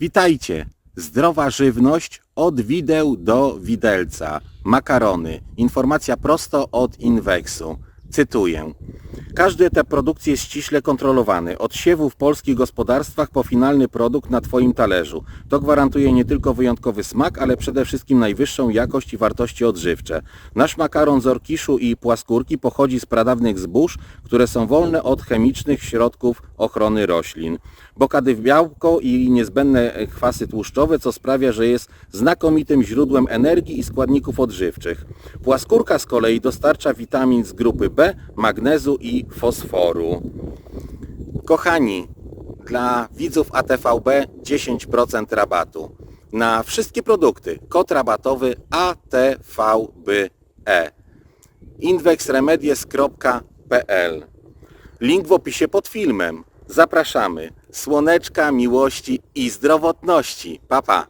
Witajcie! Zdrowa żywność od wideł do widelca. Makarony. Informacja prosto od Inwexu. Cytuję. Każdy te produkcje jest ściśle kontrolowany. Od siewu w polskich gospodarstwach po finalny produkt na Twoim talerzu. To gwarantuje nie tylko wyjątkowy smak, ale przede wszystkim najwyższą jakość i wartości odżywcze. Nasz makaron z orkiszu i płaskórki pochodzi z pradawnych zbóż, które są wolne od chemicznych środków ochrony roślin. Bogady w białko i niezbędne kwasy tłuszczowe, co sprawia, że jest znakomitym źródłem energii i składników odżywczych. Płaskórka z kolei dostarcza witamin z grupy B, magnezu i fosforu. Kochani, dla widzów ATVB 10% rabatu na wszystkie produkty. Kod rabatowy ATVBE. Inwexremedies.pl Link w opisie pod filmem. Zapraszamy. Słoneczka, miłości i zdrowotności. Pa, pa.